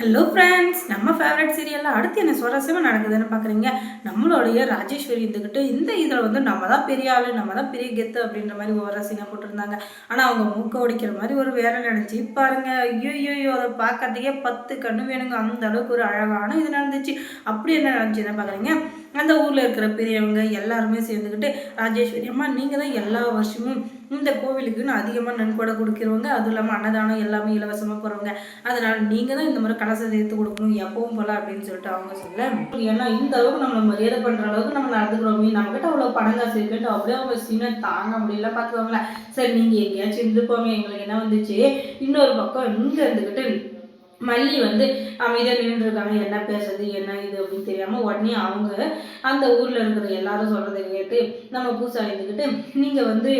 Hello friends நம்ம favourite சீரியலில் அடுத்து என்ன சுவாரஸ்யமாக நடக்குதுன்னு பார்க்குறீங்க நம்மளுடைய ராஜேஸ்வரி இருந்துக்கிட்டு இந்த இதில் வந்து நம்ம தான் பெரிய ஆள் நம்ம தான் பெரிய கெத்து அப்படின்ற மாதிரி ஒரு சீனாக போட்டிருந்தாங்க. ஆனால் அவங்க மூக்க உடைக்கிற மாதிரி ஒரு வேலை நினச்சி பாருங்க ஐயோ ஐயோ அதை பார்க்கறதுக்கே பத்து கண்ணு வேணுங்க. அந்த அளவுக்கு ஒரு அழகான இது நடந்துச்சு. அப்படி என்ன நடந்துச்சுன்னு பார்க்குறீங்க அந்த ஊரில் இருக்கிற பெரியவங்க எல்லாருமே சேர்ந்துக்கிட்டு ராஜேஸ்வரி அம்மா நீங்கள் தான் எல்லா வருஷமும் இந்த கோவிலுக்குன்னு அதிகமாக நன்கொடை கொடுக்குறவங்க. அதுவும் இல்லாமல் அன்னதானம் எல்லாமே இலவசமாக போகிறவங்க அதனால் நீங்கள் தான் இந்த மாதிரி கலசத்தை எடுத்து கொடுக்கணும். எப்பவும் போல அப்படின்னு சொல்லிட்டு அவங்க சொல்ல. ஏன்னா இந்த அளவுக்கு நம்மளை மரியாதை பண்ணுற அளவுக்கு நம்ம நடந்துக்கிறோமே. நம்மகிட்ட அவ்வளோ பணம் காசு இருக்குன்ட்டு அப்படியே அவங்க சீனை தாங்க முடியல பார்த்துக்கோங்களேன் சரி நீங்கள் எங்கேயாச்சும் இருந்துப்போமே. எங்களுக்கு என்ன வந்துச்சு? இன்னொரு பக்கம் இங்கே இருந்துக்கிட்டு மல்லி வந்து அமைதியாக நின்றுருக்காங்க என்ன பேசுறது என்ன இது அப்படின்னு தெரியாமல் உடனே அவங்க அந்த ஊரில் இருக்கிற எல்லாரும் சொல்கிறத கேட்டு நம்ம பூசாரி இருந்துக்கிட்டு நீங்கள் வந்து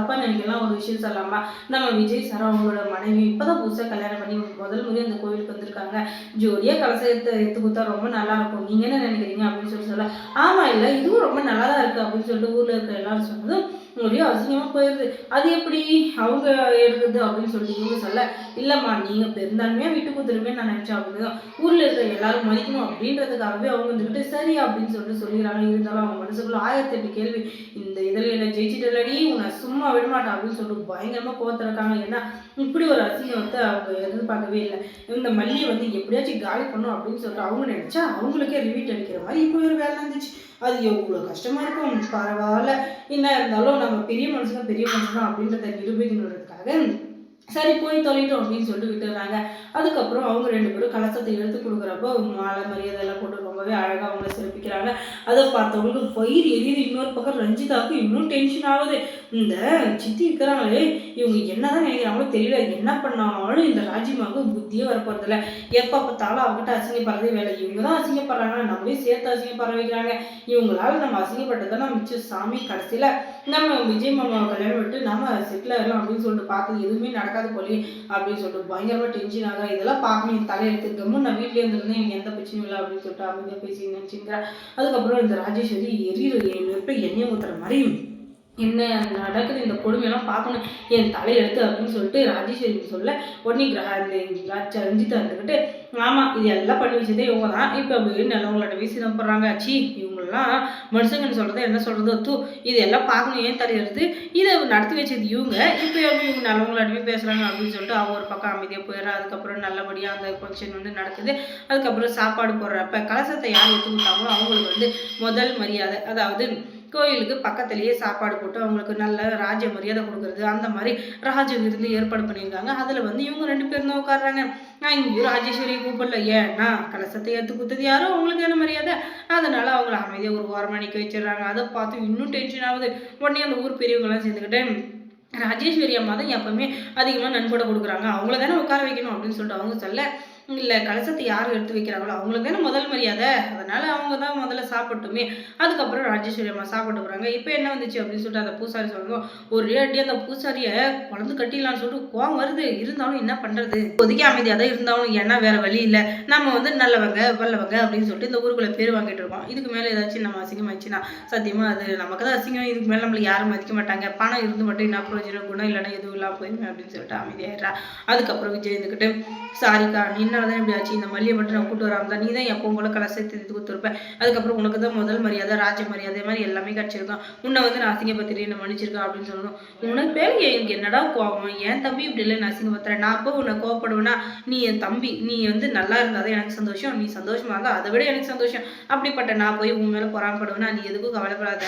அப்பா நினைக்கலாம் ஒரு விஷயம் சொல்லலாமா? நம்ம விஜய் சார் அவங்களோட மனைவி இப்போ தான் புதுசாக கல்யாணம் பண்ணி முதல் முறை அந்த கோவிலுக்கு வந்திருக்காங்க. ஜோடியாக கலசத்தை எடுத்து எடுத்து கொடுத்தா ரொம்ப நல்லா இருக்கும். நீங்கள் என்ன நினைக்கிறீங்க? அப்படின்னு சொல்லி சொல்ல ஆமாம் இல்லை இதுவும் ரொம்ப நல்லா தான் இருக்குது அப்படின்னு சொல்லிட்டு ஊரில் இருக்கிற எல்லாரும் சொன்னதும் ஒரே அசிங்கமாக போயிடுது அது எப்படி? அவங்க எடுக்குது அப்படின்னு சொல்லிட்டு இவங்க சொல்ல இல்லைம்மா நீங்கள் பெருந்தான்மையாக வீட்டுக்கு திரும்பி நான் நினச்சேன். அப்படின்னு ஊரில் இருக்கிற எல்லாரும் மதிக்கணும் அப்படின்றதுக்காகவே அவங்க வந்துக்கிட்டு சரி அப்படின்னு சொல்லிட்டு சொல்லிடுறாங்க. இருந்தாலும் அவங்க மனசுக்குள்ள ஆயிரத்தி எட்டு கேள்வி. இந்த இதில் என்ன ஜெயிச்சிட்டலடி உன்னை சும்மா விடமாட்டேன் அப்படின்னு சொல்லிட்டு பயங்கரமாக கோவத்திருக்காங்க ஏன்னா இப்படி ஒரு அசிங்கத்தை அவங்க எதிர்பார்க்கவே இல்லை. இந்த மல்லியை வந்து எப்படியாச்சும் காலி பண்ணும் அப்படின்னு சொல்லிட்டு அவங்க நினச்சா அவங்களுக்கே ரிவீட் அடிக்கிற மாதிரி இப்போ ஒரு வேலை இருந்துச்சு அது எவ்வளோ கஷ்டமாக இருக்கும். பரவாயில்ல. என்ன இருந்தாலும் நம்ம பெரிய மனுஷங்க பெரிய மனுஷனா அப்படின்றத நிரூபிக்கணுன்றதுக்காக சரி போய் தொலைட்டோம் அப்படின்னு சொல்லிட்டு விட்டுறாங்க அதுக்கப்புறம் அவங்க ரெண்டு பேரும் கலசத்தை எடுத்து கொடுக்குறப்போ மாலை மரியாதை எல்லாம் போட்டு ரொம்பவே அழகாக அவங்கள சிறப்பிக்கிறாங்க. அதை பார்த்தவங்களுக்கு பயிர் எரியுது. இன்னொரு பக்கம் ரஞ்சிதாவுக்கு இன்னும் டென்ஷன் ஆகுது. இந்த சித்தி இருக்கிறாங்களே இவங்க என்னதான் நினைக்கிறாங்களோ தெரியல. என்ன பண்ணாலும் இந்த ராஜிமாவுக்கு புத்தியே வரப்போறதில்ல. எப்போ பார்த்தாலும் அவங்ககிட்ட அசிங்கப்படுறதே வேலை. இவங்க தான் அசிங்கப்படுறாங்க நம்மளே சேர்த்து அசிங்கப்பட வைக்கிறாங்க. இவங்களால நம்ம அசிங்கப்பட்டதான் மிச்சம் சாமி கடைசியில் நம்ம விஜய் மாமாவை கல்யாணம் விட்டு நம்ம செட்டில் ஆகலாம் அப்படின்னு சொல்லிட்டு பார்த்து எதுவுமே நடக்காது போலி அப்படின்னு சொல்லிட்டு பயங்கரமாக டென்ஷன் ஆகுறா. இதெல்லாம் பார்க்கணும் என் தலையை கம்முன்னு நான் வீட்டிலே இருந்திருந்தேன் எனக்கு எந்த பிரச்சனையும் இல்லை அப்படின்னு சொல்லிட்டு அமைதியாக பேசி நினச்சிக்கிறேன் அதுக்கப்புறம் இந்த ராஜேஸ்வரி எரியிற எண்ணெய் ஊற்றுற மாதிரி என்ன நடக்குது? இந்த கொடுமையெல்லாம் பார்க்கணும். என் தலையெடுத்து அப்படின்னு சொல்லிட்டு ராஜேஸ்வரி சொல்ல? உடனே அந்த இந்த ரஞ்சிதா இருந்துக்கிட்டு ஆமாம் இது எல்லாம் பண்ணி வச்சதே இவங்க தான். இப்போ அப்படி நல்லவங்களோட வீசி நம்புறாங்க சி இவங்களாம் மனுஷங்கன்னு சொல்கிறது என்ன சொல்கிறது தூ இது எல்லாம் பார்க்கணும். ஏன் தலையெடுத்து இதை நடத்தி வச்சது இவங்க. இப்போ எப்படி இவங்க நல்லவங்களாட்டமே பேசுகிறாங்க அப்படின்னு சொல்லிட்டு அவங்க ஒரு பக்கம் அமைதியாக போயிடுறா அதுக்கப்புறம் நல்லபடியாக அந்த ஃபங்க்ஷன் வந்து நடக்குது. அதுக்கப்புறம் சாப்பாடு போடுறப்ப கலசத்தை யார் எடுத்து அவங்களுக்கு வந்து முதல் மரியாதை. அதாவது கோயிலுக்கு பக்கத்துலேயே சாப்பாடு போட்டு அவங்களுக்கு நல்ல ராஜ மரியாதை கொடுக்குறது அந்த மாதிரி ராஜ விருந்து ஏற்பாடு பண்ணியிருக்காங்க. அதில் வந்து இவங்க ரெண்டு பேரும் தான் உட்காடுறாங்க நான் இங்கேயும் ராஜேஸ்வரியை கூப்பிடல. ஏன்னா கலசத்தை ஏற்று கொடுத்தது யாரோ அவங்களுக்கு என்ன மரியாதை? அதனால அவங்கள அமைதியாக ஒரு வாரம் நிற்க வச்சிடுறாங்க. அதை பார்த்து இன்னும் டென்ஷன் ஆகுது. உடனே அந்த ஊர் பெரியவங்களாம் சேர்ந்துக்கிட்டு ராஜேஸ்வரி அம்மா தான் எப்பவுமே அதிகமாக நன்கொடை கொடுக்குறாங்க. அவங்கள தானே உட்கார வைக்கணும் அப்படின்னு சொல்லிட்டு அவங்க சொல்ல இல்லை கலசத்தை யார் எடுத்து வைக்கிறாங்களோ அவங்களுக்கு தானே முதல் மரியாதை. அதனால் அவங்க தான் முதல்ல சாப்பிட்டுமே அதுக்கப்புறம் ராஜேஸ்வரி அம்மா சாப்பிட்டு போகிறாங்க இப்போ என்ன வந்துச்சு அப்படின்னு சொல்லிட்டு அந்த பூசாரி சொல்லுவோம் ஒரு அடி அந்த பூசாரியை குழந்தை கட்டிடலான்னு சொல்லிட்டு கோவம் வருது. இருந்தாலும் என்ன பண்ணுறது ஒதுக்கி அமைதியாக தான் இருந்தாலும் ஏன்னா வேறு வழி இல்லை. நம்ம வந்து நல்லவங்க வல்லவங்க அப்படின்னு சொல்லிட்டு இந்த ஊருக்குள்ள பேர் வாங்கிட்டு இருக்கோம். இதுக்கு மேலே ஏதாச்சும் நம்ம அசிங்கமாச்சுன்னா சத்தியமாக அது நமக்கு தான் அசிங்கம். இதுக்கு மேலே நம்மளை யாரும் மதிக்க மாட்டாங்க. பணம் இருந்து மட்டும் என்ன பிரயோஜனம் குணம் இல்லைன்னா எதுவும் இல்லாமல் போயிருமே அப்படின்னு சொல்லிட்டு அமைதியாயிடுறா. அதுக்கப்புறம் விஜய் இருந்துக்கிட்டு சாரிக்கா நின்ன தான் இப்படி ஆச்சு? இந்த மல்லியை மட்டும் நான் கூட்டு வராமல் தான் நீ தான் எப்பவும் போல சேர்த்து திருத்து கொடுத்துருப்பேன் அதுக்கப்புறம் உனக்கு தான் முதல் மரியாதை ராஜ மரியாதை மாதிரி எல்லாமே கிடச்சிருக்கான் உன்னை வந்து நான் அசிங்கப்பத்திரி என்ன மன்னிச்சிருக்கேன் அப்படின்னு சொல்லணும். உனக்கு பேர் எனக்கு என்னடா கோவம்? என் தம்பி இப்படி இல்லை நான் அசிங்கப்பத்துறேன் நான் அப்போ உன்னை கோவப்படுவேன்னா நீ என் தம்பி நீ வந்து நல்லா இருந்தால் தான் எனக்கு சந்தோஷம். நீ சந்தோஷமா இருந்தால் அதை விட எனக்கு சந்தோஷம். அப்படிப்பட்ட நான் போய் உன் மேலே பொறாமப்படுவேன்னா நீ எதுக்கும் கவலைப்படாத.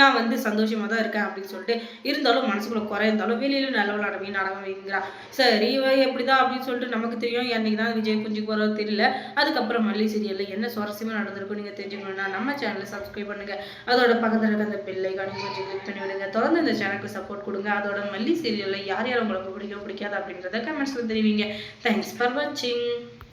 நான் வந்து சந்தோஷமாக தான் இருக்கேன் அப்படின்னு சொல்லிட்டு இருந்தாலும் மனசுக்குள்ள குறை இருந்தாலும் வெளியிலும் நல்ல விளாடவே நடக்க வைங்கிறா சரி இவ எப்படிதான் அப்படின்னு சொல்லிட்டு நமக்கு தெரியும். என்னைக்கு தான் விஜய் குஞ்சு போகிறதோ தெரியல. அதுக்கப்புறம் மல்லி சீரியலில் என்ன சுவாரஸ்யமாக நடந்திருக்கும் நீங்கள் தெரிஞ்சுக்கணும்னா நம்ம சேனலை சப்ஸ்கிரைப் பண்ணுங்கள் அதோட பக்கத்தில் இருக்க அந்த பிள்ளை கணக்கு கொஞ்சம் கிளிக் பண்ணி விடுங்க. தொடர்ந்து இந்த சேனலுக்கு சப்போர்ட் கொடுங்க. அதோட மல்லி சீரியலில் யார் யார் உங்களுக்கு பிடிக்கும் பிடிக்காது அப்படிங்கிறத கமெண்ட்ஸில் தெரிவிங்க. தேங்க்ஸ் ஃபார் வாட்சிங்